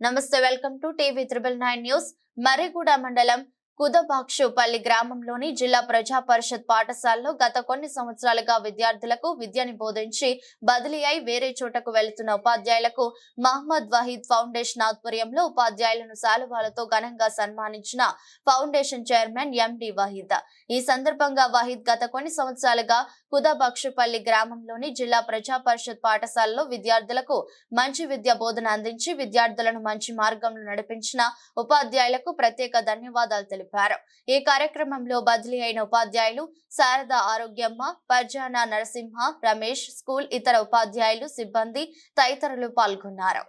Namaste welcome to TV triple nine news. Mariguda మండలం కుదబాక్షుపల్లి గ్రామంలోని జిల్లా ప్రజా పరిషత్ పాఠశాలలో గత కొన్ని సంవత్సరాలుగా విద్యార్థులకు విద్యని బోధించి బదిలీ అయి వేరే చోటకు వెళుతున్న ఉపాధ్యాయులకు మహమ్మద్ వహీద్ ఫౌండేషన్ ఆధ్వర్యంలో ఉపాధ్యాయులను శాలువాలతో ఘనంగా సన్మానించిన ఫౌండేషన్ చైర్మన్ ఎండి వహీద్. ఈ సందర్భంగా వహీద్ గత కొన్ని సంవత్సరాలుగా కుదబక్షుపల్లి గ్రామంలోని జిల్లా ప్రజా పరిషత్ పాఠశాలలో విద్యార్థులకు మంచి విద్య బోధన అందించి విద్యార్థులను మంచి మార్గంలో నడిపించిన ఉపాధ్యాయులకు ప్రత్యేక ధన్యవాదాలు తెలిపారు ఈ కార్యక్రమంలో బదిలీ అయిన ఉపాధ్యాయులు శారద ఆరోగ్యమ్మ పర్జానా నరసింహ రమేష్ స్కూల్ ఇతర ఉపాధ్యాయులు సిబ్బంది తదితరులు పాల్గొన్నారు.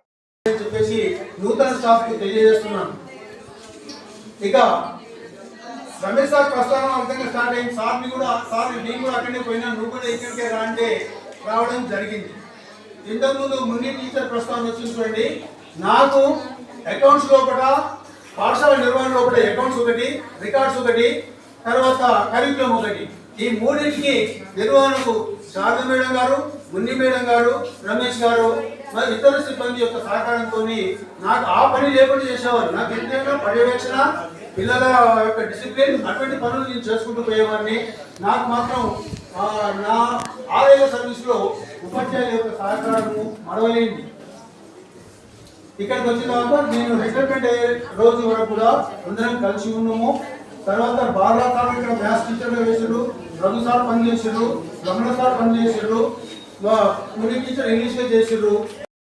ఇక రమేష్ సార్ ప్రస్థానం అర్థంగా స్టార్ట్ అయింది. సార్ని కూడా సార్ నేను కూడా అక్కడనే పోయినా నువ్వు కూడా ఇక్కడికే రా అంటే రావడం జరిగింది. ఇంతకుముందు మున్ని టీచర్ ప్రస్థానం వచ్చింది చూడండి. నాకు అకౌంట్స్ లోపల పాఠశాల నిర్వహణ లోపల అకౌంట్స్ ఒకటి రికార్డ్స్ ఒకటి తర్వాత కరిక్యులం ఒకటి. ఈ మూడింటికి నిర్వహణకు శారద మేడం గారు మున్ని మేడం గారు రమేష్ గారు మరి ఇతర సిబ్బంది యొక్క సహకారంతో నాకు ఆ పని లేకుండా చేసేవారు. నాకు ఎంతైనా పర్యవేక్షణ పిల్లల యొక్క డిసిప్లిన్ అటువంటి పనులు నేను చేసుకుంటూ పోయేవాడిని. నాకు మాత్రం నా ఆలయ సర్వీస్లో ఉపాధ్యాయుల యొక్క సహకారము మరవలేంది ఇక్కడికి వచ్చిన తర్వాత నేను రిటైర్మెంట్ అయ్యే రోజు వరకు కూడా అందరం కలిసి ఉన్నాము. తర్వాత బాగా సార్ ఇక్కడ మ్యాథ్స్ టీచర్గా వేసాడు రఘు సార్ పనిచేసాడు రమణ సార్ పనిచేసారు. ముని టీచర్ ఇంగ్లీష్గా చేసాడు